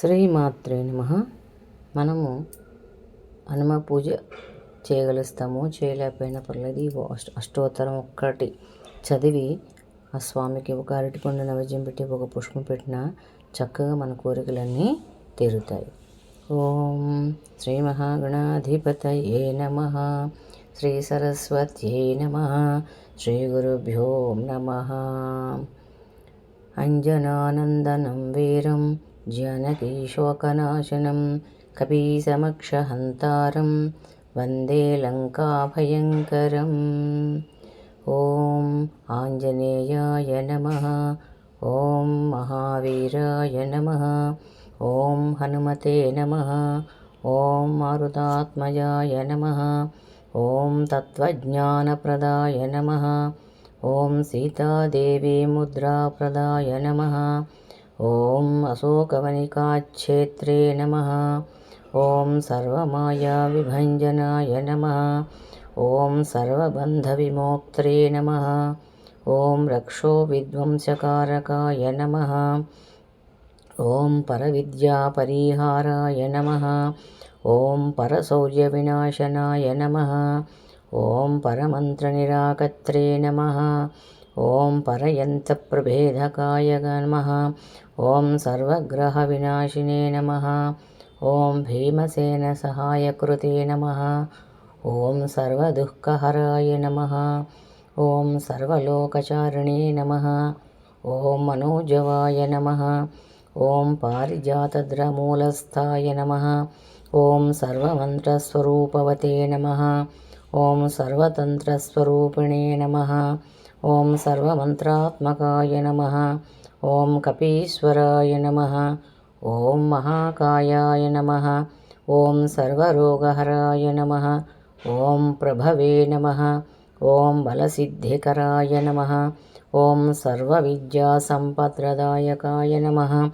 శ్రీమాత్రే నమ. మనము హనుమ పూజ చేయగలుస్తాము చేయలేకపోయినా పర్లేదు ఈ అష్టోత్తరం ఒక్కటి చదివి ఆ స్వామికి ఒక అరటిపండు నైవేద్యం పెట్టి ఒక పుష్పం పెట్టినా చక్కగా మన కోరికలన్నీ తీరుతాయి. ఓం శ్రీ మహాగణాధిపతయే నమ. శ్రీ సరస్వత్యై నమ. శ్రీ గురుభ్యో నమ. అంజనానందనం వీరం जानकीशोकनाशनं कपीसमक्षहन्तारं वन्दे लङ्काभयङ्करम्। ॐ आञ्जनेयाय नमः ॐ महावीराय नमः ॐ हनुमते नमः ॐ मारुतात्मजाय नमः ॐ तत्त्वज्ञानप्रदाय नमः ॐ सीतादेवी मुद्राप्रदाय नमः ॐ अशोकवनिकाक्षेत्रे नमः ॐ सर्वमायाविभञ्जनाय नमः ॐ सर्वबन्धविमोक्त्रे नमः ॐ रक्षोविध्वंसकारकाय नमः ॐ परविद्यापरिहाराय नमः ॐ परशौर्यविनाशनाय नमः ॐ परमन्त्रनिराकत्रे नमः ఓం పరయంత ప్రభేదకాయ నమ. ఓం సర్వగ్రహ వినాశినే నమ. ఓం భీమసేన సహాయకృతే నమ. ఓం సర్వదుఃఖహరాయ నమ. ఓం సర్వలోకచారిణే నమ. ఓం మనోజవాయ నమ. ఓం పారిజాతద్రమూలస్థాయ నమ. ఓం సర్వమంత్రస్వరూపవతే నమ. ఓం సర్వతంత్రస్వరూపిణే నమ. ఓం సర్వమంత్రాత్మకాయ నమ. ఓం కపీశ్వరాయ నమ. ఓం మహాకాయాయ నమ. ఓం సర్వరోగహరాయ నమ. ఓం ప్రభవే నమ. ఓం బలసిద్ధికరాయ నమ. ఓం సర్వవిద్యాసంపద్రదాయకాయ నమ.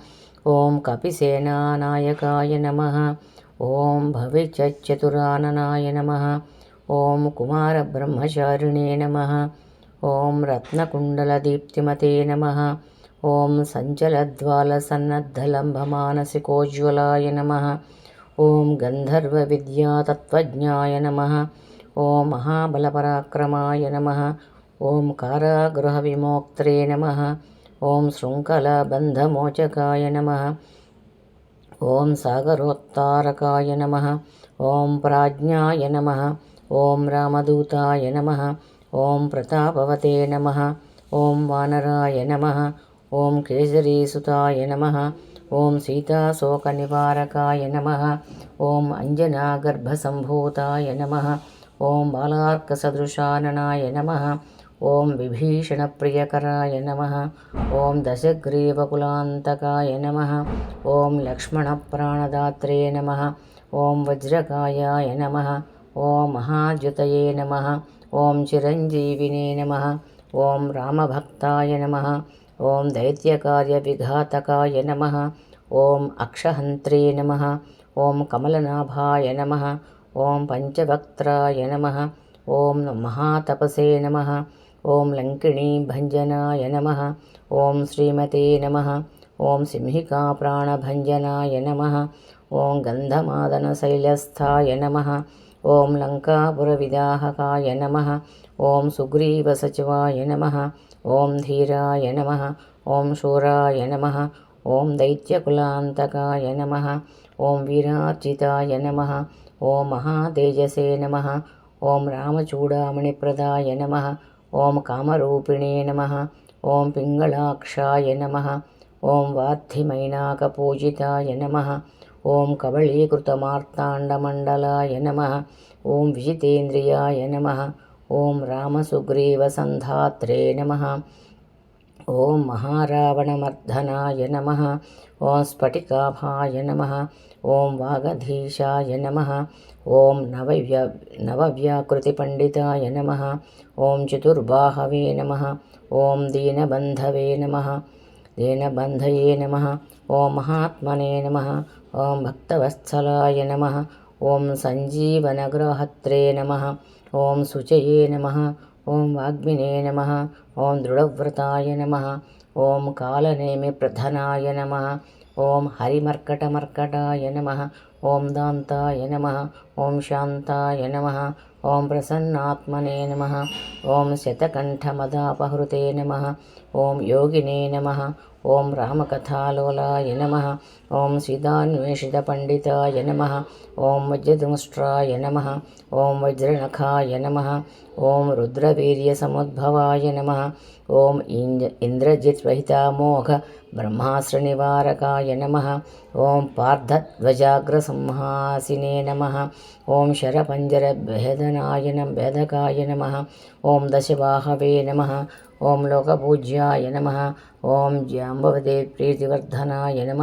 ఓం కపిసేనానాయకాయ నమ. ఓం భవిచతురాననాయ నమ. ఓం కుమారబ్రహ్మచారిణే నమ. ॐ रत्नकुण्डलदीप्तिमते नमः। ॐ सञ्चलद्वालसन्नद्धलम्भमानसिकोज्ज्वलाय नमः। ॐ गन्धर्वविद्यातत्त्वज्ञाय नमः। ॐ नमः। ॐ कारागृहविमोक्त्रे नमः। ॐ शृङ्खलबन्धमोचकाय नमः। ॐ सागरोत्तारकाय नमः। ॐ प्राज्ञाय नमः। ॐ रामदूताय नमः। ॐ प्रतापवते नमः। ॐ वानराय नमः। ॐ केसरीसुताय नमः। ॐ सीताशोकनिवारकाय नमः। ॐ अञ्जनागर्भसम्भूताय नमः। ॐ बालार्कसदृशाननाय नमः। ॐ विभीषणप्रियकराय नमः। ॐ दशग्रीवकुलान्तकाय नमः। ॐ लक्ष्मणप्राणदात्रे नमः। ॐ वज्रकायाय नमः। ఓం మహాజ్యుతయే నమ ఓం చిరంజీవినే నమ ఓం రామభక్తాయ నమ ఓం దైత్యకార్య విఘాతకాయ నమ ఓం అక్షహంత్రే నమ ఓం కమలనాభాయ నమ ఓం పంచవక్త్రాయ నమ ఓం మహాతపసే నమ ఓం లంకిణీ భంజనాయ నమ ఓం శ్రీమతే నమ ఓం సింహికా ప్రాణభంజనాయ నమ ఓం గంధమాదన నమ ఓం లంకాపురవిదాహకాయ నమ ఓం సుగ్రీవసచివాయ నమ ఓం ధీరాయ నమ ఓం శూరాయ నమ ఓం దైత్యకులాంతకాయ నమ ఓం వీరార్జితాయ నమ ఓం మహాతేజసే నమ ఓం రామచూడామణిప్రదాయ నమ ఓం కామరూపిణే నమ ఓం పింగళాక్షాయ నమ ఓం వార్థిమైనాకపూజితాయ నమ ఓం కబళీకృతమార్తాండమండలాయ నమ. ఓం విజితేంద్రియాయ నమ. ఓం రామసుగ్రీవసంధాత్రే నమ. ఓం మహారావణమర్ధనాయ నమ. ఓం స్ఫటికాభాయ నమ. ఓం వాగధీశాయ నమ. ఓం నవవ్య నవవ్యాకృతిపండితాయ నమ. ఓం చతుర్బాహవే నమ. ఓం దీనబంధవే నమ. దీనబంధయే నమ ఓం మహాత్మనే నమ ఓం భక్తవత్సలాయ నమ ఓం సంజీవనగ్రహత్రే నమ ఓం శుచయే నమ ఓం వాగ్మినే నమ ఓం దృఢవ్రతాయ నమ ఓం కాలనేమి ప్రధనాయ నమ ఓం హరిమర్కటమర్కటాయ నమ ఓం దాంతాయ నమ ఓం శాంతాయ నమ ఓం ప్రసన్నాత్మనే నమ ఓం శతకంఠమదాపహృతే నమ ఓం యోగినే నమ ఓం రామకథాలోలాయ నమ. ఓం సీతాన్వేషితపండితాయ నమ. ఓం వజ్రదుముష్ట్రాయ నమ. ఓం వజ్రనఖాయ నమ. ఓం రుద్రవీర్యసముద్భవాయ నమ. ఓం ఇంద్ర ఇంద్రజిత్వహితామోఘ బ్రహ్మాశ్రనివారకాయ నమ. ఓం పార్థధ్వజాగ్రసంహాసినే నమ. ఓం శరపంజరభేదనాయ భేదకాయ నమ. ఓం దశవాహవే నమ. ఓం లోకపూజ్యాయ నమ ఓం జాంబవదే ప్రీతివర్ధనాయ నమ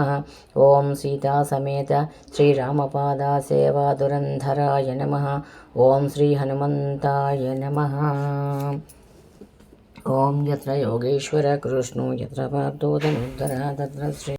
ఓం సీతాసమేత శ్రీరామపాదా సేవాదురంధరాయ నమ ఓం శ్రీ హనుమంతాయ నమ ఓం యత్ర యోగేశ్వర కృష్ణో యత్ర పార్థో ధనుర్ధర తత్ర శ్రీ